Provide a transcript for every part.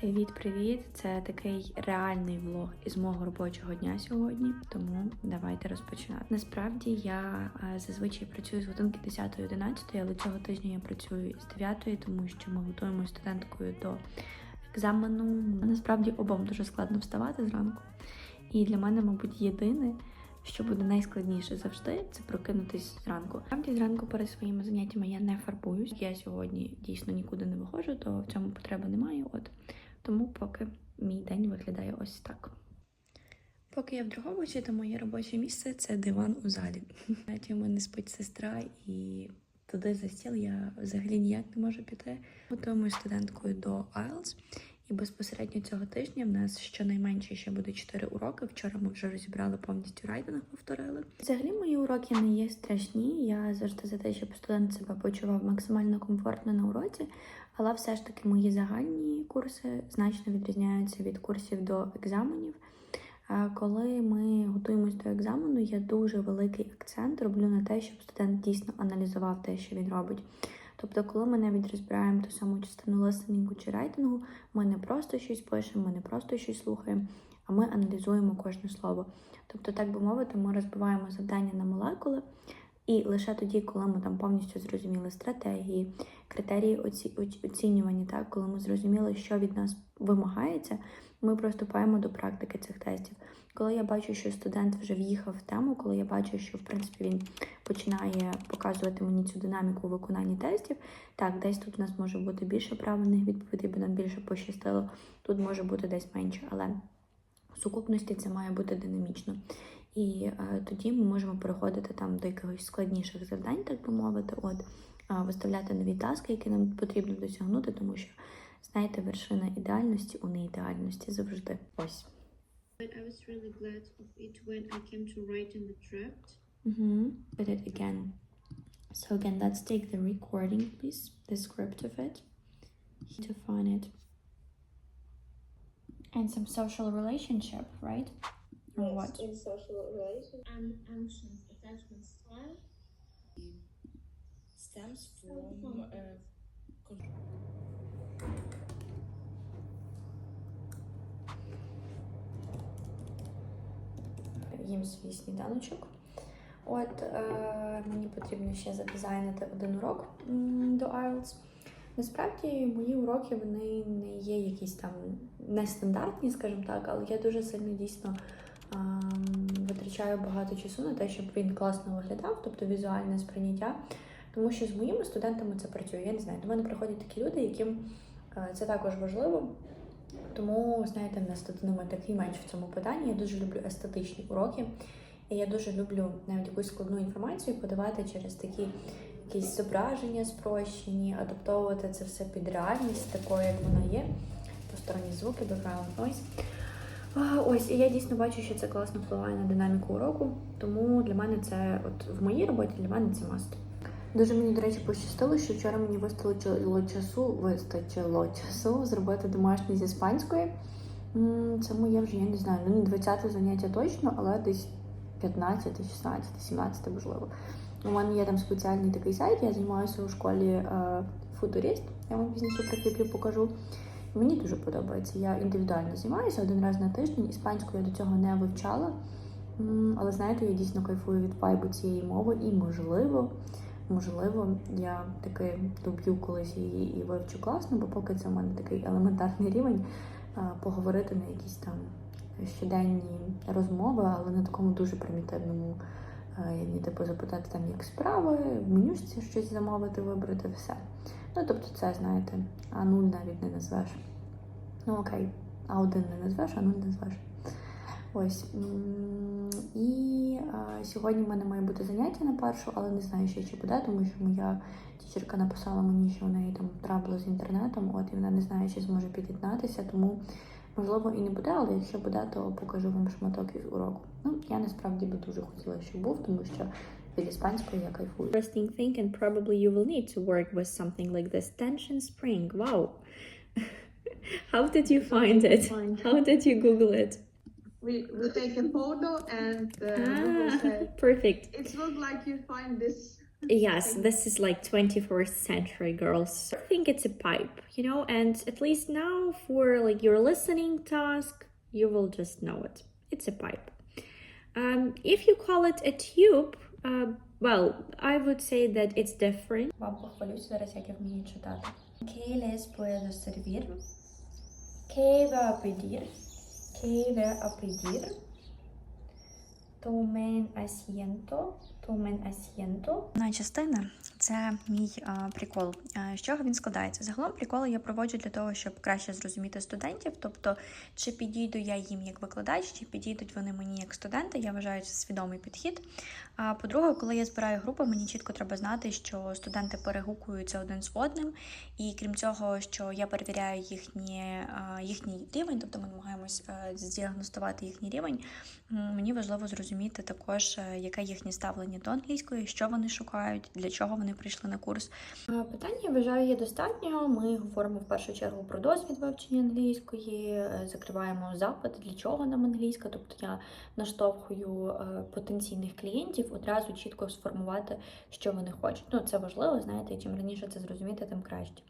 Привіт-привіт! Це такий реальний влог із мого робочого дня сьогодні, тому давайте розпочинати. Насправді я е, зазвичай працюю з годинки 10-11, але цього тижня я працюю з 9, тому що ми готуємо студенткою до екзамену. Насправді обом дуже складно вставати зранку. І для мене, мабуть, єдине, що буде найскладніше завжди, це прокинутись зранку. Справді зранку перед своїми заняттями я не фарбуюсь. Я сьогодні дійсно нікуди не виходжу, то в цьому потреби немає. От тому поки мій день виглядає ось так. Поки я в Дрогобичі, то моє робоче місце це диван у залі. Навіть у мене спить сестра, і туди за стіл я взагалі ніяк не можу піти. Готуємо студенткою до IELTS. І безпосередньо цього тижня в нас щонайменше ще буде 4 уроки. Вчора ми вже розібрали повністю райдинг, повторили. Взагалі мої уроки не є страшні. Я завжди за те, щоб студент себе почував максимально комфортно на уроці, але все ж таки мої загальні курси значно відрізняються від курсів до екзаменів. Коли ми готуємось до екзамену, я дуже великий акцент роблю на те, щоб студент дійсно аналізував те, що він робить. Тобто, коли ми навіть розбираємо ту саму частину лесенінгу чи райтингу, ми не просто щось пишемо, ми не просто щось слухаємо, а ми аналізуємо кожне слово. Тобто, так би мовити, ми розбиваємо завдання на молекули, і лише тоді, коли ми там повністю зрозуміли стратегії, критерії оці- оцінювання, так, коли ми зрозуміли, що від нас вимагається, ми приступаємо до практики цих тестів. Коли я бачу, що студент вже в'їхав в тему, коли я бачу, що в принципі він починає показувати мені цю динаміку у виконанні тестів, так, десь тут у нас може бути більше правильних відповідей, бо нам більше пощастило, тут може бути десь менше, але в сукупності це має бути динамічно. І е, тоді ми можемо переходити там до якихось складніших завдань, так би мовити, от е, виставляти нові таски, які нам потрібно досягнути, тому що знаєте, вершина ідеальності у неідеальності завжди. Ось. But I was really glad of it when I came to write in the draft. Mm-hmm. Put it again. So again, let's take the recording, please. The script of it. To find it. And some social relationship, right? Or Yes, what? in social relations. An ancient attachment style. stems from uh, їм свій сніданочок. От е, мені потрібно ще задизайнити один урок до IELTS. Насправді мої уроки вони не є якісь там нестандартні, скажімо так, але я дуже сильно дійсно ем, витрачаю багато часу на те, щоб він класно виглядав, тобто візуальне сприйняття. Тому що з моїми студентами це працює. Я не знаю, до мене приходять такі люди, яким е, це також важливо. Тому, знаєте, в нас тут немає такий менш в цьому питанні. Я дуже люблю естетичні уроки. І я дуже люблю навіть якусь складну інформацію подавати через такі якісь зображення спрощені, адаптовувати це все під реальність, такою, як вона є. Посторонні звуки, background noise. Ось, і я дійсно бачу, що це класно впливає на динаміку уроку. Тому для мене це, от в моїй роботі, для мене це маст. Дуже мені, до речі, пощастило, що вчора мені вистачило часу, вистачило часу зробити домашнє з іспанської. Це моє вже, я не знаю, ну не 20 заняття точно, але десь 15, 16, 17, можливо. У мене є там спеціальний такий сайт, я займаюся у школі е, футурист, я вам пізніше прикріплю, покажу. Мені дуже подобається. Я індивідуально займаюся один раз на тиждень. Іспанську я до цього не вивчала. Але знаєте, я дійсно кайфую від вайбу цієї мови і можливо, можливо, я таки доб'ю колись її і вивчу класно, бо поки це в мене такий елементарний рівень поговорити на якісь там щоденні розмови, але на такому дуже примітивному рівні, типу запитати там, як справи, в менюшці щось замовити, вибрати, все. Ну, тобто, це, знаєте, а нуль навіть не назвеш. Ну окей, а один не назвеш, а нуль назвеш. Ось. М, І а, сьогодні в мене має бути заняття на першу, але не знаю ще чи буде, тому що моя тічерка написала мені, що у неї там трабли з інтернетом, от і вона не знає, чи зможе під'єднатися, тому можливо і не буде, але якщо буде, то покажу вам шматок із уроку. Ну, я насправді би дуже хотіла, щоб був, тому що від іспанської я кайфую. Interesting thing, and probably you will need to work with something like this. Tension spring. Wow. How did you find it? How did you Google it? We, we take a photo and uh, Google Ah, said, perfect. it's not like you find this Yes, this is like 21st century girls. I think it's a pipe, you know, and at least now for like your listening task, you will just know it. It's a pipe. Um, if you call it a tube, uh, well, I would say that it's different. Вам похвалюсь зараз, як я вмію читати. Que les puedo servir? Que va a pedir? queira a pedir Tomen asiento. Tomen asiento. Одна частина це мій а, прикол. А, з чого він складається? Загалом приколи я проводжу для того, щоб краще зрозуміти студентів. Тобто, чи підійду я їм як викладач, чи підійдуть вони мені як студенти. Я вважаю це свідомий підхід. А по-друге, коли я збираю групи, мені чітко треба знати, що студенти перегукуються один з одним. І крім цього, що я перевіряю їхні, а, їхній рівень, тобто ми намагаємось е, здіагностувати їхній рівень. Мені важливо зрозуміти також, е, яке їхнє ставлення до англійської, що вони шукають, для чого вони прийшли на курс. Е, Питання, я вважаю, є достатньо. Ми говоримо в першу чергу про досвід вивчення англійської, е, закриваємо запит, для чого нам англійська. Тобто я наштовхую потенційних клієнтів одразу чітко сформувати, що вони хочуть. Ну, це важливо, знаєте, і чим раніше це зрозуміти, тим краще.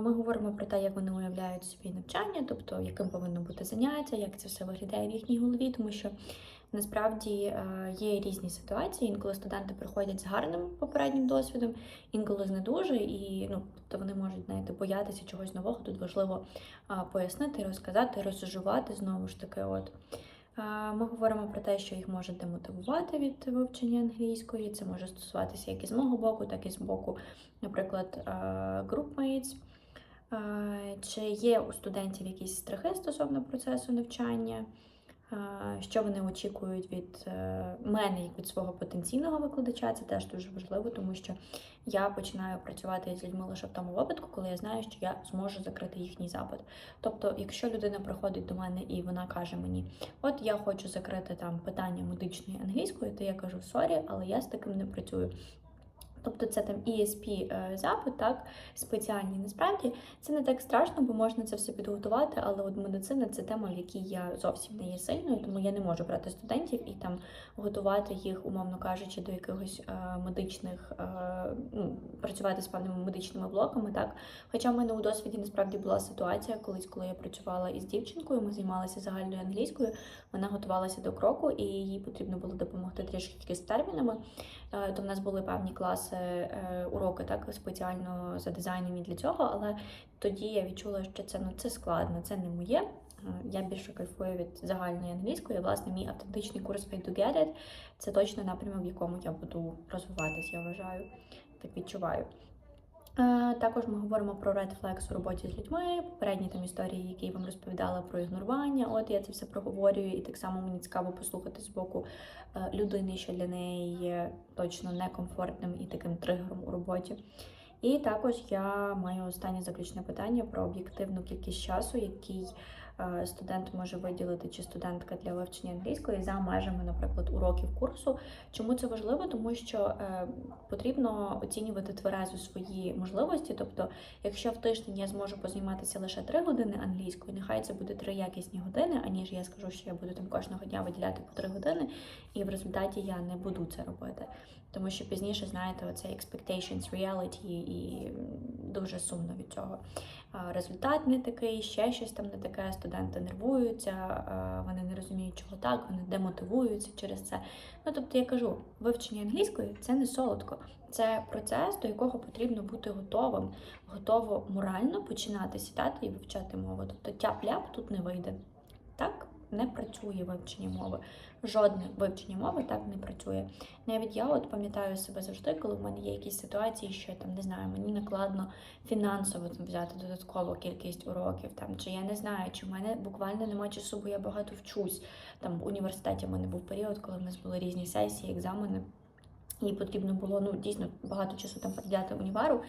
Ми говоримо про те, як вони уявляють собі навчання, тобто яким повинно бути заняття, як це все виглядає в їхній голові, тому що насправді е, є різні ситуації. Інколи студенти приходять з гарним попереднім досвідом, інколи з не дуже, і ну, тобто вони можуть знаєте, боятися чогось нового. Тут важливо пояснити, розказати, розжувати знову ж таки. От. Ми говоримо про те, що їх може демотивувати від вивчення англійської. Це може стосуватися як і з мого боку, так і з боку, наприклад, groupmates. Чи є у студентів якісь страхи стосовно процесу навчання? Що вони очікують від е, мене як від свого потенційного викладача? Це теж дуже важливо, тому що я починаю працювати з людьми лише в тому випадку, коли я знаю, що я зможу закрити їхній запит. Тобто, якщо людина приходить до мене і вона каже мені, от я хочу закрити там питання медичної англійської, то я кажу сорі, але я з таким не працюю. Тобто це там ESP е, запит, так, спеціальний. Насправді це не так страшно, бо можна це все підготувати, але от медицина це тема, в якій я зовсім не є сильною, тому я не можу брати студентів і там готувати їх, умовно кажучи, до якихось е, медичних, е, ну, працювати з певними медичними блоками. Так, хоча в мене у досвіді насправді була ситуація, колись, коли я працювала із дівчинкою, ми займалися загальною англійською. Вона готувалася до кроку, і їй потрібно було допомогти трішки з термінами. Е, То в нас були певні класи, е, уроки так спеціально задизайнені для цього. Але тоді я відчула, що це ну це складно, це не моє. Е, Я більше кайфую від загальної англійської. Власне, мій автентичний курс «I do Get It – це точно напрямок, в якому я буду розвиватись, я вважаю, так відчуваю. Е, Також ми говоримо про red flags у роботі з людьми, попередні там історії, які я вам розповідала про ігнорування. От я це все проговорюю, і так само мені цікаво послухати з боку е, людини, що для неї є точно некомфортним і таким тригером у роботі. І також я маю останнє заключне питання про об'єктивну кількість часу, який студент може виділити чи студентка для вивчення англійської за межами, наприклад, уроків курсу. Чому це важливо? Тому що е, потрібно оцінювати тверезо свої можливості. Тобто, якщо в тиждень я зможу позайматися лише 3 години англійською, нехай це буде 3 якісні години, аніж я скажу, що я буду там кожного дня виділяти по 3 години, і в результаті я не буду це робити. Тому що пізніше, знаєте, оце expectations, reality, і дуже сумно від цього. Результат не такий, ще щось там не таке, студенти нервуються, вони не розуміють, чого так, вони демотивуються через це. Ну, тобто я кажу, вивчення англійської це не солодко. Це процес, до якого потрібно бути готовим, готово морально починати сідати і вивчати мову. Тобто тяп-ляп тут не вийде. Не працює вивчення мови. Жодне вивчення мови так не працює. Навіть я от пам'ятаю себе завжди, коли в мене є якісь ситуації, що там не знаю, мені накладно фінансово там взяти додаткову кількість уроків, там чи я не знаю, чи в мене буквально немає часу, бо я багато вчусь. Там в університеті в мене був період, коли в нас були різні сесії, екзамени. І потрібно було ну дійсно багато часу там приділяти універу.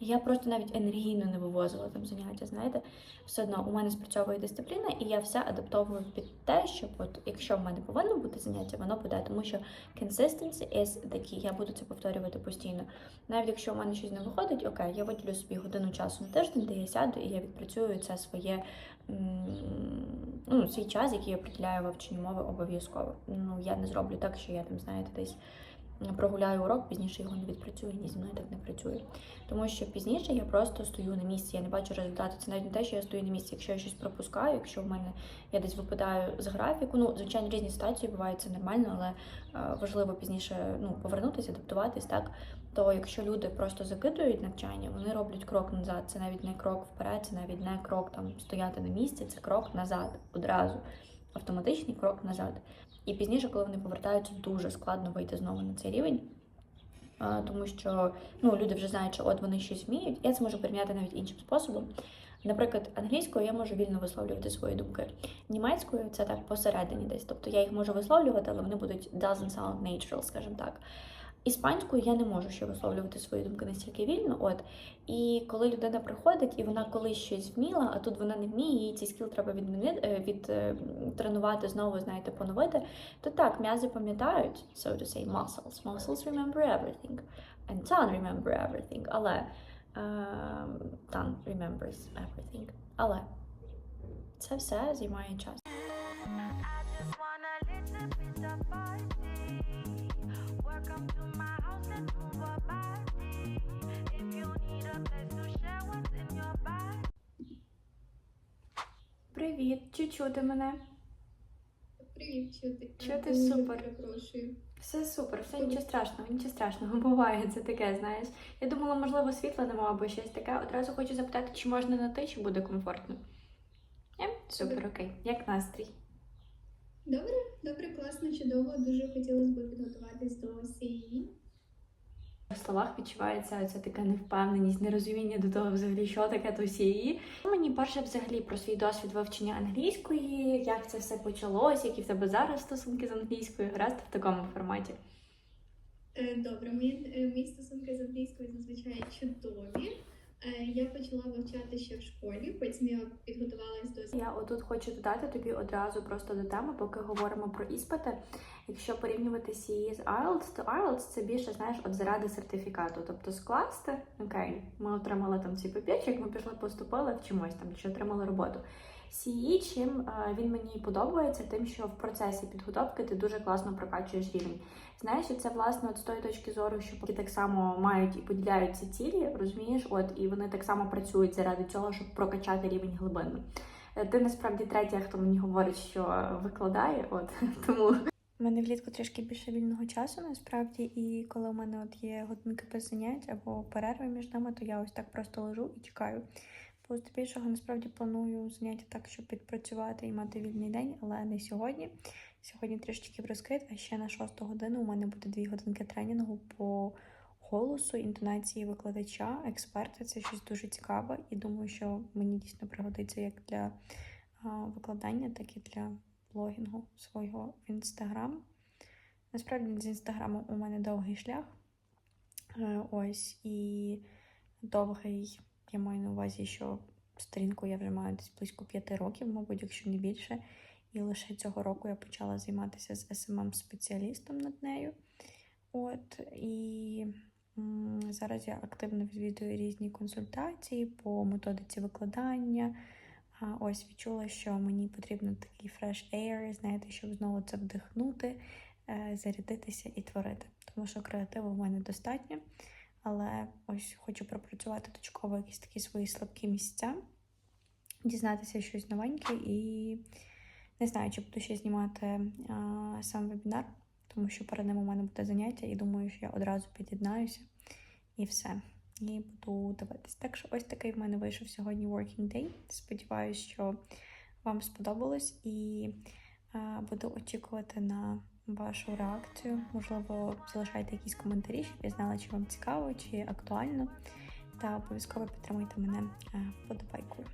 І я просто навіть енергійно не вивозила там заняття. Знаєте, все одно у мене спрацьовує дисципліна, і я все адаптовую під те, щоб от якщо в мене повинно бути заняття, воно буде, тому що consistency is the key. Я буду це повторювати постійно. Навіть якщо в мене щось не виходить, окей, я виділю собі годину часу на тиждень, де я сяду і я відпрацюю це своє ну, свій час, який я приділяю вивченню мови обов'язково. Ну я не зроблю так, що я там знаєте десь прогуляю урок, пізніше його не відпрацюю, ні зі мною так не працює. Тому що пізніше я просто стою на місці, я не бачу результату. Це навіть не те, що я стою на місці. Якщо я щось пропускаю, якщо в мене я десь випадаю з графіку, ну звичайно, різні ситуації бувають, це нормально, але е, важливо пізніше ну, повернутися, адаптуватись, так. То якщо люди просто закидують навчання, вони роблять крок назад. Це навіть не крок вперед, це навіть не крок там стояти на місці, це крок назад одразу. Автоматичний крок назад. І пізніше, коли вони повертаються, дуже складно вийти знову на цей рівень. Тому що ну, люди вже знають, що от вони щось вміють. Я це можу порівняти навіть іншим способом. Наприклад, англійською я можу вільно висловлювати свої думки. Німецькою це так посередині десь. Тобто я їх можу висловлювати, але вони будуть doesn't sound natural, скажімо так. Іспанською я не можу ще висловлювати свої думки настільки вільно. От і коли людина приходить і вона колись щось вміла, а тут вона не вміє, їй цей скіл треба відмінити е, відтренувати знову, знаєте, поновити. То так, м'язи пам'ятають, so to say, muscles. Muscles remember everything. And tongue remember everything. Але ем, tongue remembers everything. Але це все займає час. Привіт, чи чути мене? Привіт, чути. Чути супер. Перепрошую. Все супер, все нічого страшного, нічого страшного. Буває це таке, знаєш. Я думала, можливо, світла нема або щось таке. Одразу хочу запитати, чи можна на ти, чи буде комфортно. Ні? Супер, окей. Як настрій? Добре, добре, класно, чудово. Дуже хотілося б підготуватись до CEE. В словах відчувається ця така невпевненість, нерозуміння до того, взагалі, що таке то сії. Мені перше взагалі про свій досвід вивчення англійської, як це все почалось, які в тебе зараз стосунки з англійською, гаразд в такому форматі. Е, Добре, мої, е, мої стосунки з англійською зазвичай чудові. Е, Я почала вивчати ще в школі, потім я підготувалась до Я отут хочу додати тобі одразу просто до теми, поки говоримо про іспити. Якщо порівнювати CE з IELTS, то IELTS це більше, знаєш, от заради сертифікату. Тобто скласти, окей, ми отримали там цей папірчик, ми пішли, поступили, вчимось там, чи отримали роботу. CE, чим е, він мені подобається, тим, що в процесі підготовки ти дуже класно прокачуєш рівень. Знаєш, це власне от з тої точки зору, що поки так само мають і поділяють ці цілі, розумієш, от і вони так само працюють заради цього, щоб прокачати рівень глибинно. Е, Ти насправді третя, хто мені говорить, що викладає, от тому. У мене влітку трішки більше вільного часу, насправді, і коли у мене от є годинки без занять або перерви між ними, то я ось так просто лежу і чекаю. Бо здебільшого насправді планую заняття так, щоб підпрацювати і мати вільний день, але не сьогодні. Сьогодні трішечки розкрит, а ще на шосту годину у мене буде дві годинки тренінгу по голосу, інтонації викладача, експерта. Це щось дуже цікаве, і думаю, що мені дійсно пригодиться як для викладання, так і для блогінгу свого в інстаграм. Насправді з інстаграмом у мене довгий шлях. Е, Ось і довгий, я маю на увазі, що сторінку я вже маю десь близько п'яти років, мабуть, якщо не більше. І лише цього року я почала займатися з smm спеціалістом над нею. От і зараз я активно відвідую різні консультації по методиці викладання. А ось відчула, що мені потрібен такий fresh air, знаєте, щоб знову це вдихнути, е, зарядитися і творити. Тому що креативу в мене достатньо, але ось хочу пропрацювати точково якісь такі свої слабкі місця, дізнатися щось новеньке і не знаю, чи буду ще знімати а, сам вебінар, тому що перед ним у мене буде заняття, і думаю, що я одразу під'єднаюся і все. І буду дивитись. Так що ось такий в мене вийшов сьогодні working day. Сподіваюсь, що вам сподобалось, і а, буду очікувати на вашу реакцію. Можливо, залишайте якісь коментарі, щоб я знала, чи вам цікаво, чи актуально. Та обов'язково підтримуйте мене е, вподобайкою.